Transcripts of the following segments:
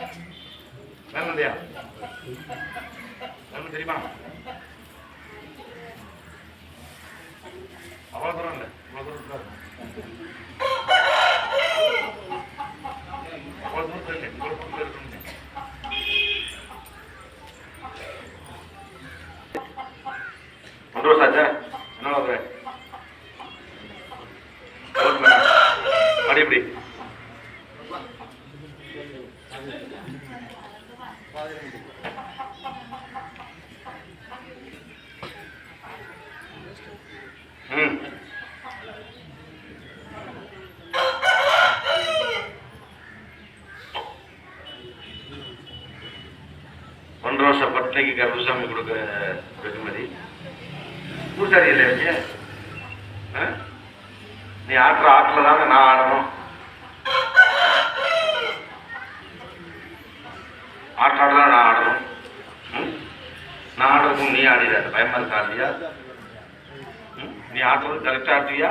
வேணும் இல்லையா வேணும் தெரியுமா? அவ்வளோ தூரம் இல்லை. இவ்வளோ தூரம் அவ்வளோ தூரத்தில் இல்லை. இவ்வளோ தூரத்தில் என்ன மறுபடி எப்படி? ஒன்றரை வருஷம் பட்டினிக்கு கருப்புசாமி கொடுக்க வெகுமதி. பூசாரி இல்லை வச்சு? நீ ஆட்டுற ஆட்டில் தாங்க நான் ஆடணும். ஆட்டாடல நான் ஆடணும் ம்? நான் ஆடுறதுக்கும் நீ ஆடிட பயமா இருக்கா இல்லையா நீ ஆடுறது கரெக்டா ஆட்டுவியா?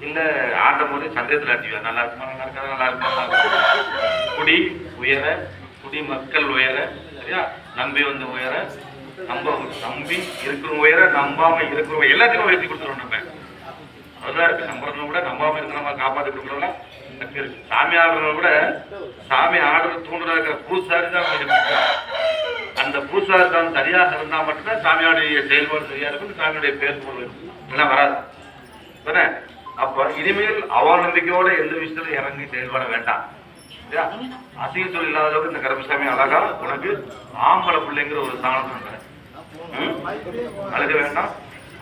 இல்ல ஆட்டும் போது சந்தேகத்தில் ஆட்டுவியா? நல்லா இருக்குமா? நல்லா இருக்கா நல்லா இருக்குமா? நல்லா இருக்குமா? குடி உயர குடி மக்கள் உயர சரியா? நம்பி வந்து உயர நம்ப நம்பி இருக்கிற உயர நம்பாம இருக்கிற எல்லாத்துக்கும் உயர்த்தி கொடுத்துருவோம் நம்ம. அதுதான் இருக்கு. நம்புறவங்க கூட நம்பாம இருக்கிறவங்க காப்பாத்தி கொடுக்குறவங்க இருக்கு சாமி ஆடுறவங்க கூட சாமி ஆடுறது தூண்டுறா இருக்கிற தான் கொஞ்சம் முக்கியம் சரியாக இருந்தா மட்டும்தான் சாமியாருடைய செயல்பாடு சரியா இருக்கும் சாமியுடைய பேர் பொருள் இல்லைன்னா வராது. தானே? அப்ப இனிமேல் அவநம்பிக்கையோட எந்த விஷயத்துல இறங்கி செயல்பட வேண்டாம். அசிங்க தொழில் இல்லாத அளவுக்கு இந்த கருப்பசாமி அழகா உனக்கு ஆம்பளை பிள்ளைங்கிற ஒரு சாணம் தந்துறேன். அழுக வேண்டாம்.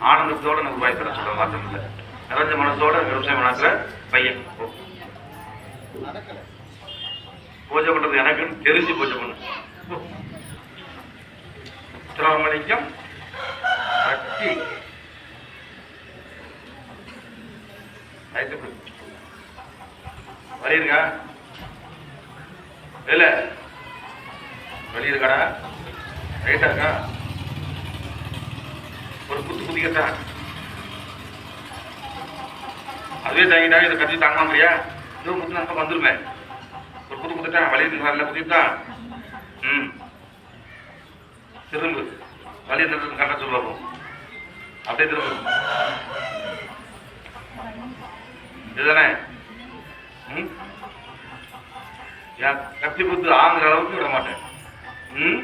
ஆனந்தத்தோட நமக்கு பயப்பட சொல்ல மாற்றம் இல்லை. நிறைஞ்ச மனசோட கருப்பசாமி நடக்கிற பையன். பூஜை பண்றது எனக்குன்னு தெரிஞ்சு பூஜை பண்ணு. உத்திராமணிக்கம் பக்தி வரையிருக்கா இல்ல. வெளியிருக்காடா ரைட்டா இருக்கா? ஒரு குத்து குதிக்கட்டா அதுவே தாங்கிட்டா இதை கட்டி தாங்கமாங்கிறியா இன்னும் குத்து நான் வந்துருவேன் ஒரு குத்து குத்துட்டா வழி இருக்கு குத்திட்டா ம். திரும்பு வழி இருந்தது கரெக்டாக சொல்லுவோம் அப்படியே திரும்பு இதுதானே? ம்? கத்தி புத்து ஆங்குற அளவுக்கு விட மாட்டேன். ம்?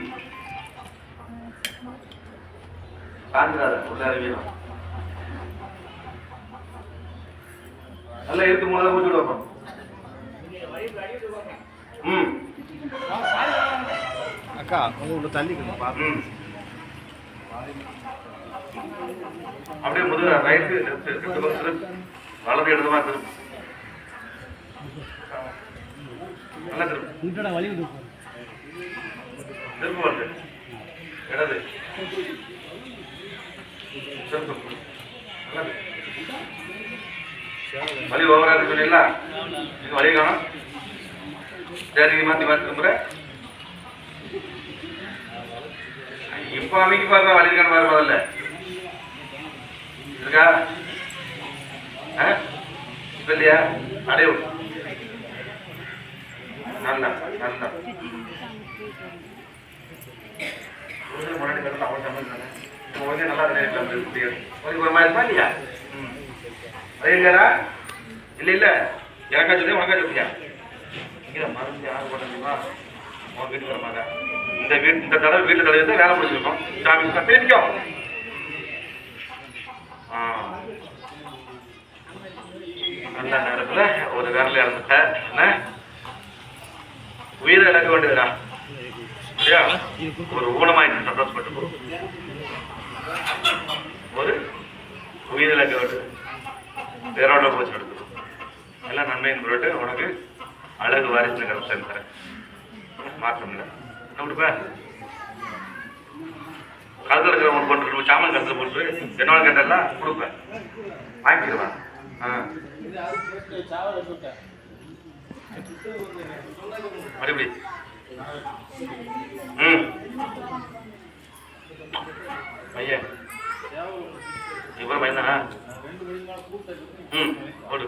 ஆங்குறாரு உள்ள அறிவியலாம் நல்லா எடுத்து முதல்ல ஊற்றி விடுவோம் ம். அக்கா உள்ள தள்ளிக்கணும் ம். அப்படியே முதல்ல ரைட்டு லெஃப்ட் ரெண்டு பக்கம் திருப்பு வலது இடதுமா திருப்பு. நல்லா திருப்பு. திருப்பு வந்து. இடது. திருப்பு. வலி ஓவரா இருக்கு சொன்னீங்களா இது காணும். சரி திரும்புற இப்ப அமைக்கு பாருங்க வழி காண பாரு முதல்ல. இருக்கா? ஆ? இல்லையா? அடைவு நல்லா நல்லா. முன்னாடி அவன் நல்லா நினைக்கலாம் உனக்கு ஒரு மாதிரி இருப்பா இல்லையா? ம். அது இல்லையாடா இல்ல இல்ல. எனக்கா சொல்லி உனக்கா சொல்லியா மருந்து யாரு முடியுமா உன் வீட்டுக்கு வர இந்த வீடு இந்த தடவை வீட்டு தடவை தான் வேலை முடிச்சிருக்கோம். சாமி கட்டிக்கோ நல்ல நேரத்தில் ஒரு விரல இறந்துட்ட என்ன? உயிரை இழக்க வேண்டியதுடா. இல்லையா? ஒரு ஊனமாய் சந்தோஷப்பட்டு போகும் ஒரு உயிர் இழக்க வேண்டியது. வேறோட போச்சு எடுத்து எல்லாம் நன்மைன்னு பொருட்டு உனக்கு அழகு வாரிசு கருப்பம் தரேன். மாற்றம் இல்லை. அப்படிப்பா இருக்கிற ஒன்று போட்டு சாமான் கழுத்தில் போட்டு என்னோட கேட்டல கொடுப்பேன் வாங்கிடுவேன் ஆ. மறுபடி. ம். பையன். இவ்வளோ பையனா? ம். போடு.